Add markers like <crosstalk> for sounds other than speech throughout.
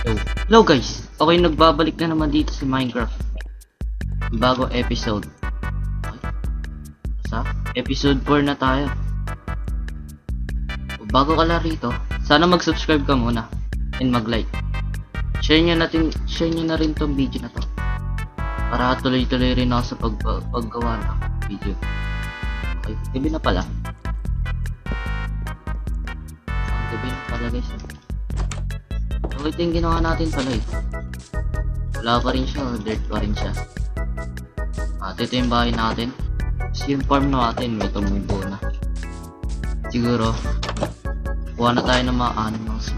Hello guys! Okay, nagbabalik na naman dito si Minecraft. Bago episode. Sa? Episode 4 na tayo. Bago ka lang rito, sana mag-subscribe ka muna. And mag-like. Share nyo natin, share nyo na rin tong video na to. Para tuloy-tuloy rin ako sa pag, paggawa ng video. Okay, gabi na pala. Ang gabi na pala guys. So, ito yung ginawa natin pala eh. Wala pa rin siya, dirt pa rin siya. At ito yung bahay natin. Kasi yung farm natin, may tumubo na. Siguro, kuha na tayo ng mga animals.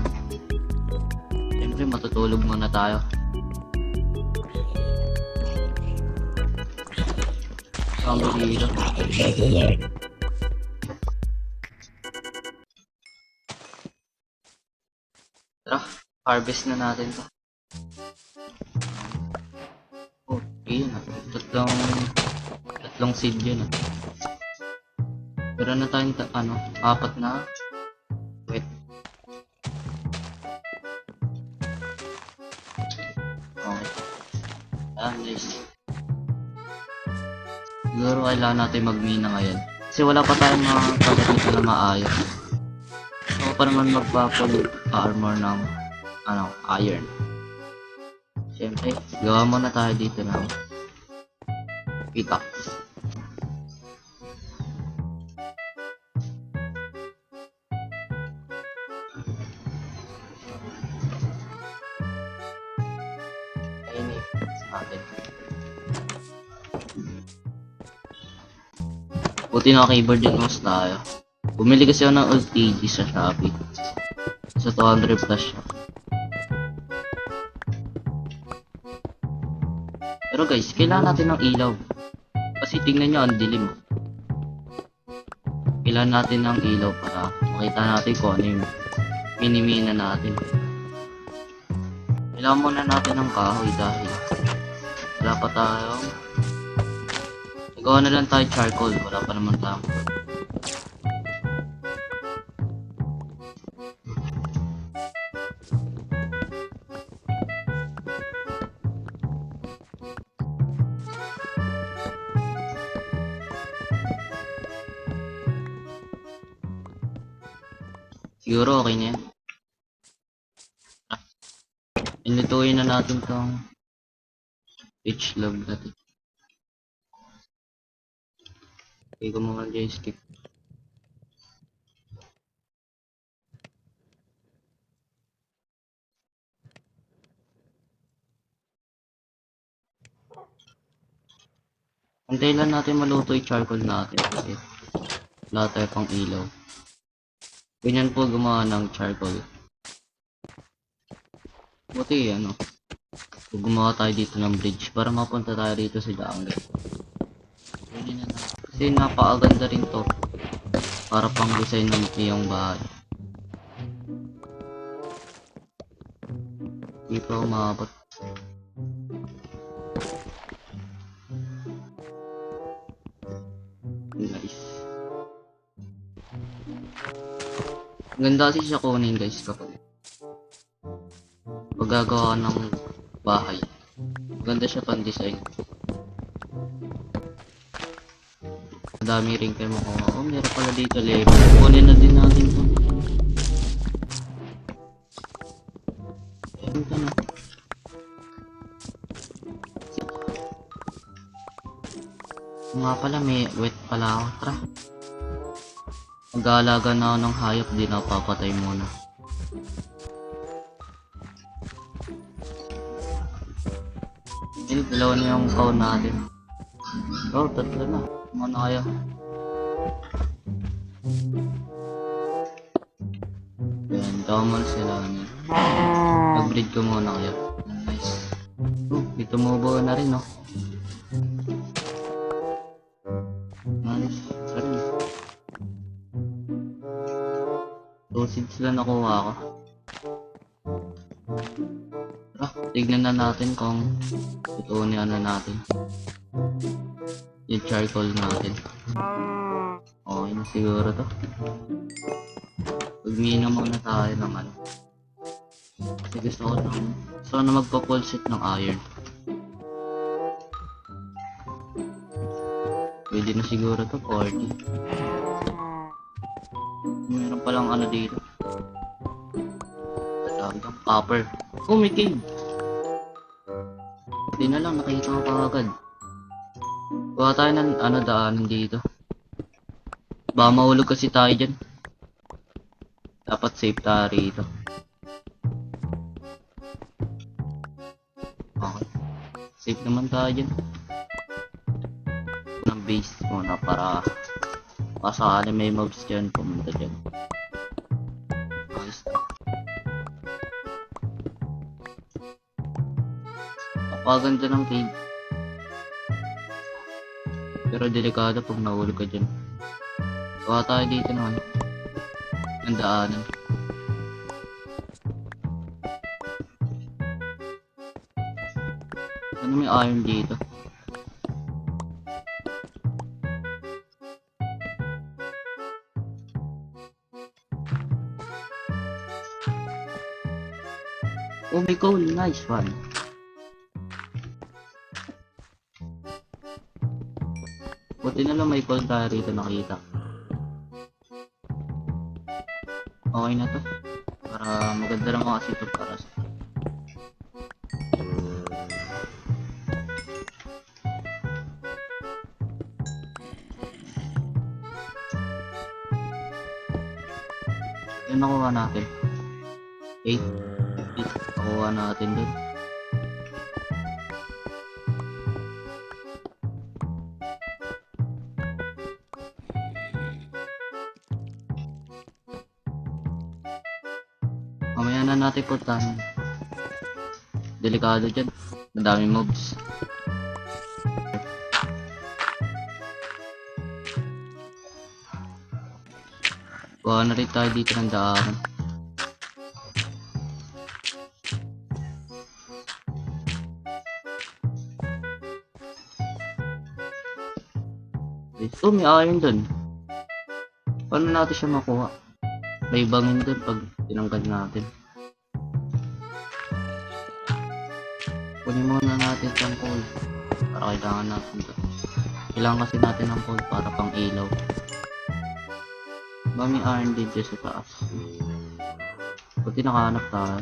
Siyempre, matutulog muna tayo. Zombie dito. Harvest na natin to. Oh, yun. Tatlong, tatlong seed yun ah. Pero na tayong ta- ano, apat na wet. Okay. Ah, nice. Siguro kailangan natin magmina ngayon. Kasi wala pa tayong mga pagkakita na maayos. Ako pa naman magpapal armor ng ano, iron. Siyempre, gawa muna tayo dito ng pickaxe. Eh. Buti na keyboard and mouse tayo. Bumili kasi ako ng old sa Shopee. Sa 200 plus siya. Pero guys, kailangan natin ng ilaw. Kasi tingnan nyo, ang dilim. Kailangan natin ng ilaw para makita natin kung ano yung minimina natin. Kailangan muna natin ng kahoy dahil wala pa tayong Gawa na lang tayo charcoal, wala pa naman tayong Siguro okay na yan. Inutuin na natin tong pitch log natin. Okay, muna dyan skip. Antayin lang natin maluto yung charcoal natin kasi wala tayo pang ilaw. Ganyan po gumawa ng charcoal. Buti ano, gumawa tayo dito ng bridge para mapunta tayo dito sa jungle. Pwede na natin. Kasi napakaganda rin to. Para pang design ng iyong bahay. Pa umabot. Ganda kasi siya kunin guys kapag paggagawa ng bahay. Ganda siya pan design. Madami rin kayo makuha. Oh, meron pala dito level. Kunin na din natin to. Ayun ka na. Nga pala, may wet pala ako. Tara. Mag-aalaga na ako ng hayop, di na papatay muna. Ayun, dalawa na yung cow natin. Oh, tatlo na. Ano kaya? Yan, common sila. Nag-breed ko muna kaya. Nice. Oh, dito mo na rin, no? Nice. Sorry. Two seeds lang nakuha ko. Tara, tignan na natin kung ito ni ano natin. Yung charcoal natin. Okay na siguro to. Pagmina muna tayo ng ano. Kasi Gusto ko ng... Gusto ko na magpa-full set ng iron. Pwede na siguro to 40. Meron palang ano dito. Doon, Copper. Oh, may cave. Hindi na lang, nakita ko kagad. Kuha tayo ng ano daanan dito. Baka mahulog kasi tayo dyan. Dapat safe tayo rito. Okay. Safe naman tayo dyan. Ng base muna para pasakali may mobs dyan pumunta dyan. Ayos na. Napaganda ng cave. Pero delikado pag nahulog ka dyan. Kuha tayo dito naman. Ang daanan. Ano may iron dito? God, nice one. Buti na lang may tayo rito nakita. Okay na to. Para maganda naman kasi ito para sa... Yan nakuha natin. 8. 8. Nakuha natin dun. Mamaya na natin puntahan. Delikado dyan. Madami mobs. Kuha na rin tayo dito ng daanan. Oh, may iron dun. Paano natin siya makuha? May bangin dun pag tinanggal natin. Kunin muna natin itong coal. Para kailangan natin ito. Kailangan kasi natin ng coal para pang ilaw. Ba may iron dyan sa taas. Buti nakahanap tayo.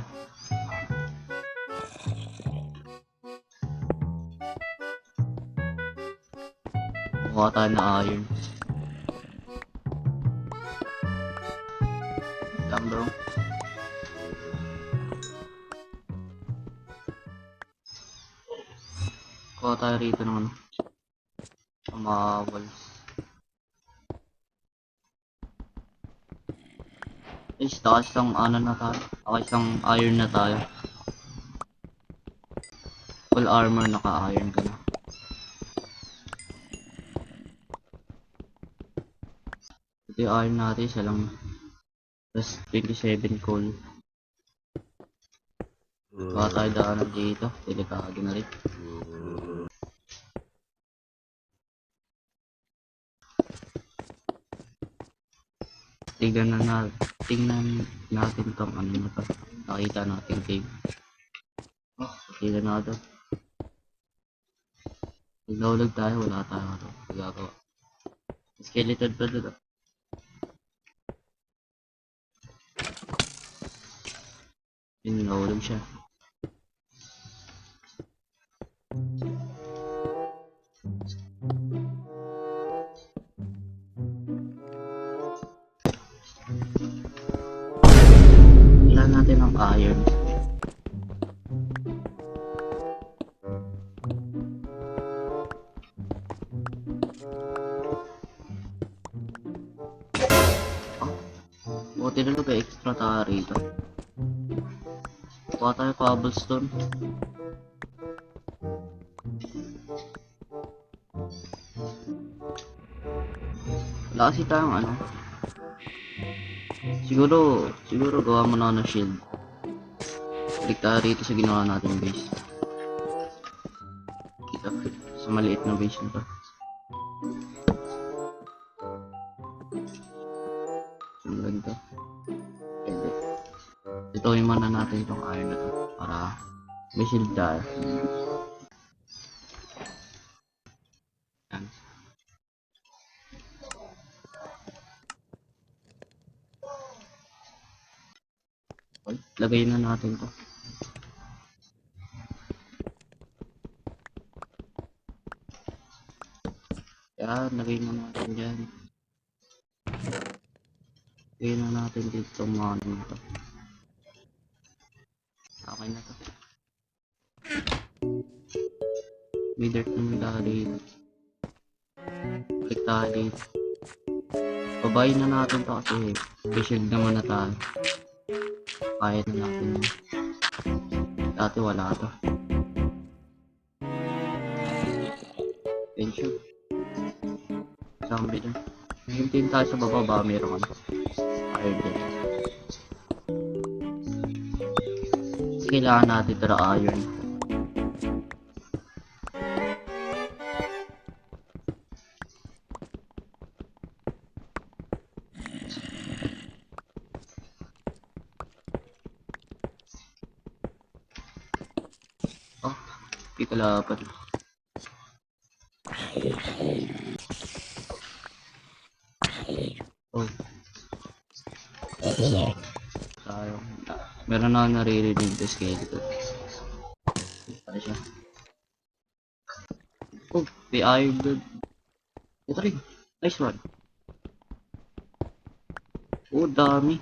Kuha tayo na iron. Lang bro. Kuha tayo rito ng ano. Mga walls. Is, takas ng ano na tayo. Takas ng iron na tayo. Full armor naka-iron ka na. Yung iron natin, isa lang. Tapos 27 coal. Baka tayo daanan dito. Delikado na rin. Tignan na na, tingnan natin tong ano na to. Nakita natin cave. Oh, tignan na to. Pag nahulog tayo, wala tayo ano, magagawa. Skeleton pa doon. Yun, nahulog siya. Kailangan natin ng iron. Cobblestone. Wala kasi tayong ano. Siguro, siguro gawa mo na ng shield. Balik tayo rito sa ginawa natin base. Kita, sa maliit na base na. Ituloy muna natin itong iron na to para may shield tayo. Lagay na natin to. Yan, lagay na natin dyan. Lagay na natin dito mga ano May dirt naman dito. Balik tayo. Babayin na natin to kasi may naman na tayo. Kaya na natin yun. Dati wala to. Pension. Zombie dun. Hintayin tayo sa baba ba meron ano. Iron dun. Kailangan natin tara iron. Di kalaban. Oh. Tayo. Meron na naririnig sa skeleton. Ano siya? Oh, may iron blood. Ito rin. Nice one. Oh, dami.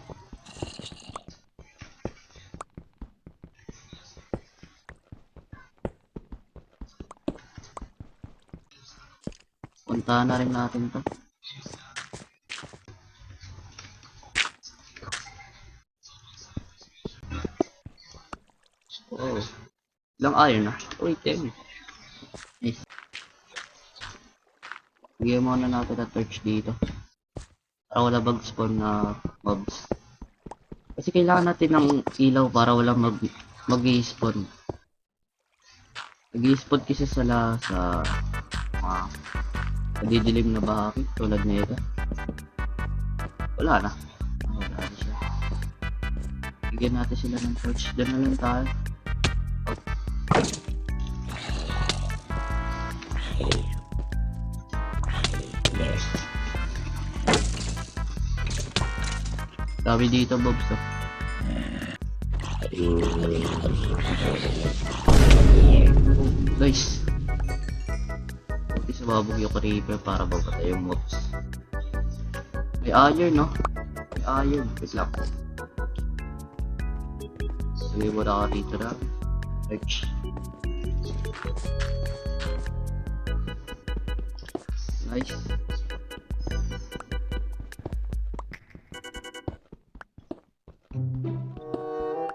Puntahan na rin natin to. Oh. Ilang iron na? Uy, 10. Nice. Bigyan muna natin na torch dito. Para wala bag spawn na mobs. Kasi kailangan natin ng ilaw para wala mag mag spawn nag spawn kasi sila sa mga nadidilim na bahagi tulad nito. Wala na. Wala na siya. Bigyan natin sila ng torch. Doon na lang tayo. Dami dito, Bobs. Oh. Guys. Sumabog yung creeper para babata yung mobs. May iron, no? May iron. Wait lang. Sige na ka dito na. Search. Nice.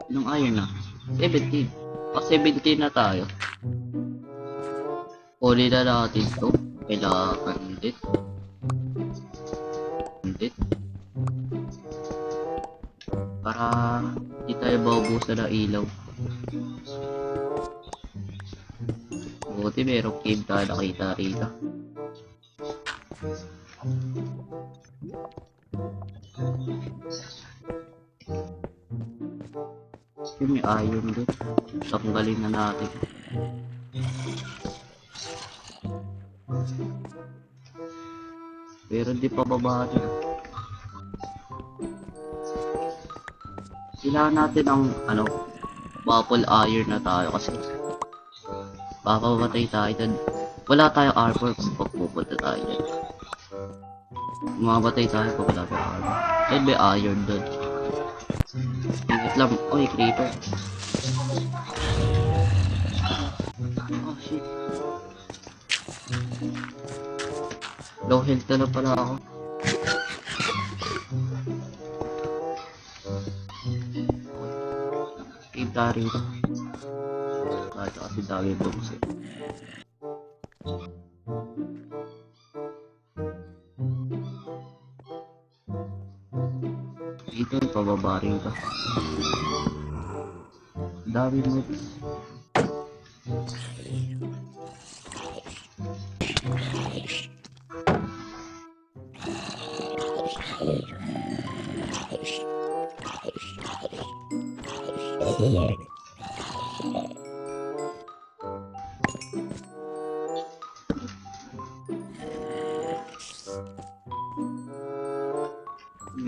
Ilang iron na? 17. O, 17 na tayo. Uli na natin to. Kailangan din. Din. Para hindi tayo maubusan ng ilaw. Buti merong cave tayo nakita rito. Yung may iron din. Tanggalin na natin. Pero di pa baba din. Kailangan natin ng ano, bubble iron na tayo kasi papamatay tayo dun. Wala tayong armor kung pagpupunta tayo dun. Mamatay tayo pag wala tayong armor. Then may iron dun. Ingat lang. Oy, creeper. Low health na pala ako. Tayo rito. Kahit kasi dami bombs eh. Dito, pababa rin ka. Dami moves. May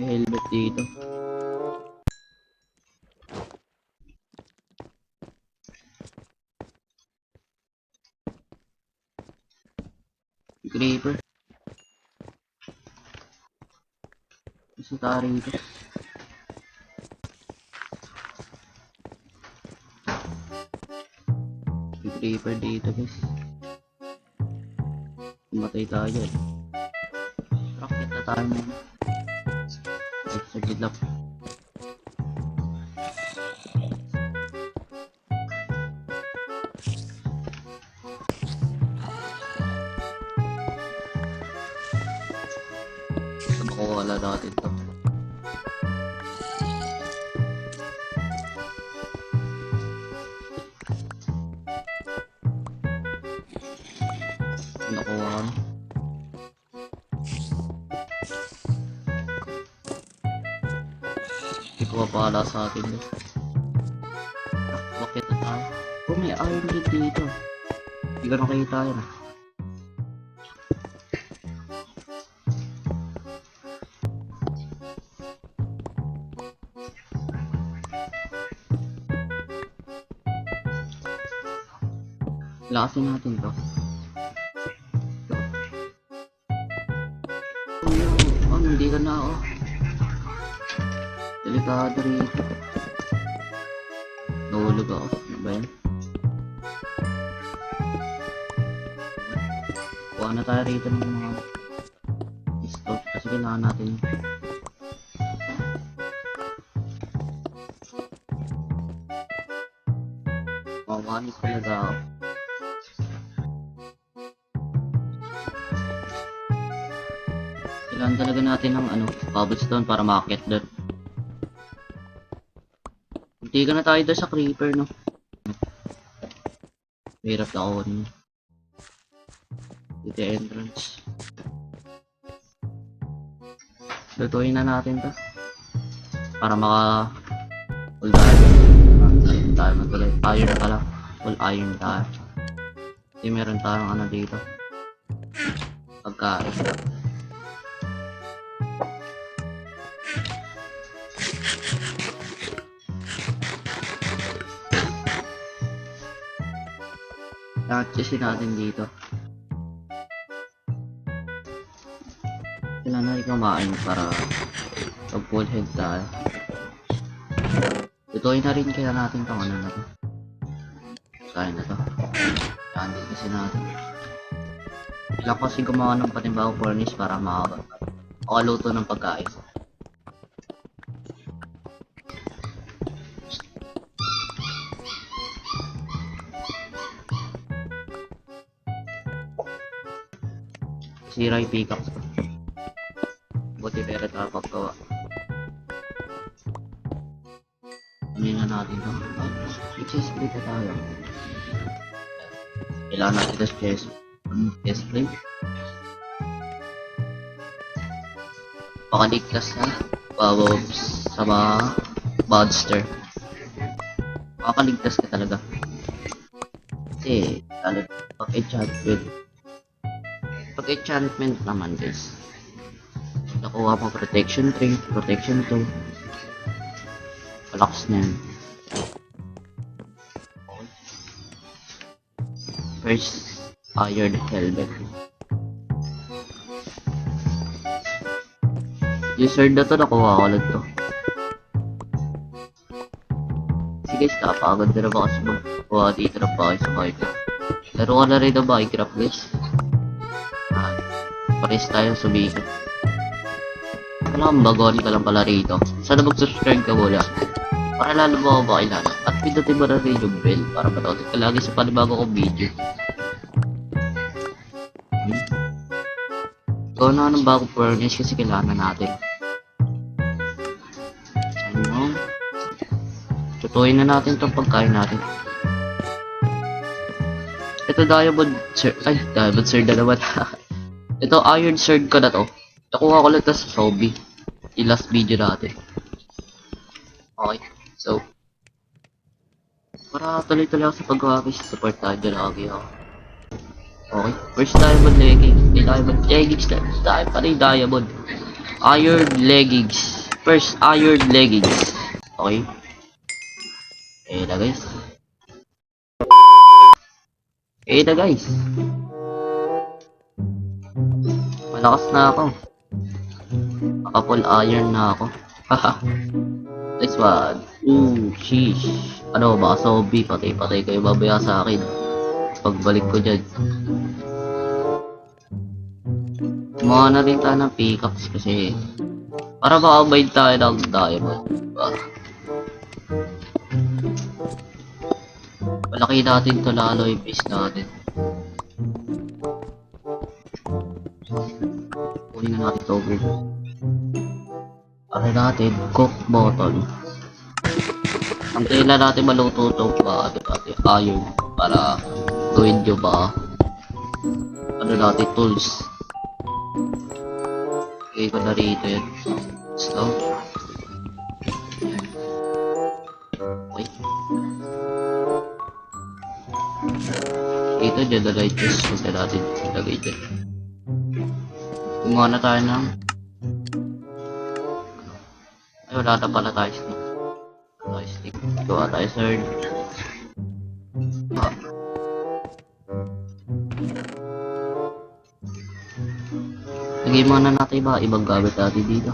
helmet dito. Creeper. Isa tayo rito. Creeper dito guys. Matay tayo. Rocket na tayo. Ay, saglit lang. Hindi ko mapala sa atin yun. Bakit na tayo? Oh, may iron gate dito. Hindi ko nakita yun ah. Lakasin natin to. Oh, oh, hindi ka na oh. Delikado rito. Nahulog ako. Ano ba yan? Kuha na tayo rito ng mga stove kasi kailangan natin. Mawanis talaga ako. Kailangan talaga natin ng ano, cobblestone para makakit doon. Ka na tayo doon sa creeper, no? Hirap na ako niya. Dito entrance. Lutuin na natin to. Para maka... Full diamond. Full diamond tuloy. Iron pala. Full iron tayo. Hindi meron tayong ano dito. Pagkain. Practice natin dito. Kailangan natin kumain para pag full head tayo. Lutuin na rin kaya natin tong ano na to. Kain na to. Yan din kasi natin. Kailangan kasi gumawa ng panibagong furnace para maka makaluto ng pagkain. Sira yung pickaxe. Buti pero tayo paggawa. Ano na natin to? Ah, chest plate na tayo. Kailangan natin ito chest, um, chest plate. Pakaligtas na. Wow, sa mga monster. Makakaligtas ka talaga. Kasi, lalo pag enchantment. Pag enchantment naman guys. Nakuha mo protection 3, protection 2. Malakas na yan. First, iron helmet. Sword na to, nakuha ko lang to. Kasi guys, kapagod na naman kasi magkuha dito ng bahay sa Minecraft. Laro ka na rin ng Minecraft guys. Pares tayo sumikat. Wala kang bagon ka lang pala rito. Sana mag-subscribe ka muna. Para lalo mo ako makilala. At pindutin mo na rin yung bell para manood ka lagi sa panibago kong video. Hmm. Ikaw na ng bagong furnace kasi kailangan natin. Ano? Tutuin na natin itong pagkain natin. Ito diamond sword. Ay, diamond sword na naman. <laughs> Ito iron sword ko na to. Nakuha ko lang to sa Sobi. Yung last video natin. Okay. So, Para tuloy-tuloy ako sa paggawa guys. Support tayo dyan lagi ako. Okay. First diamond leggings. Diamond leggings. Tayo pa rin diamond. Iron leggings. First iron leggings. Okay. Eh na guys. Eh na guys. Malakas na ako. Naka-full iron na ako. Haha. Next one. Ooh, sheesh. Ano, baka zombie. Patay-patay kayo babaya sa akin. Pagbalik ko dyan. Gumawa na rin tayo ng pickups kasi para makabayad tayo ng diamond. Diba? Malaki natin to lalo yung base natin. Na natin to bro. Para natin, cook bottle. Ang kailan natin maluto to ba, ano natin, iron, para gawin nyo ba, ano natin, tools. Okay ko na rito yun. So, okay. Ito dyan na light test. Huwag na natin ilagay dyan. Gumawa na tayo ng ay wala na pala tayo stick. Wala tayo stick. Gawa tayo sir. Ah. Lagay muna natin iba, ibang gamit natin dito.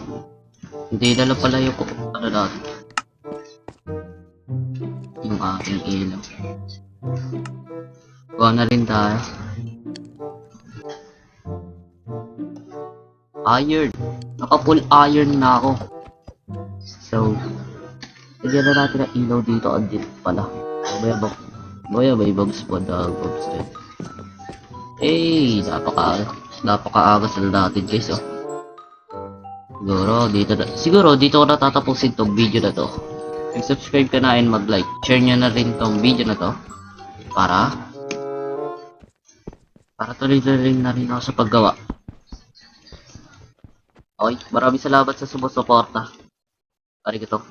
Hindi na lang pala yung ano natin. Yung aking ilaw. Gawa na rin tayo. Iron. Naka-full iron na ako. So, lagyan na natin ang ilaw dito. Andito pala. Maya ba? Maya may ibang spawn na gobs din. Eh, napaka napakaagas na natin guys oh. Siguro dito na, siguro dito ko natatapusin tong video na to. Mag-subscribe ka na and mag-like. Share nyo na rin tong video na to. Para para tuloy-tuloy na rin ako sa paggawa. Okay, maraming salamat sa sumusuporta. Arigato.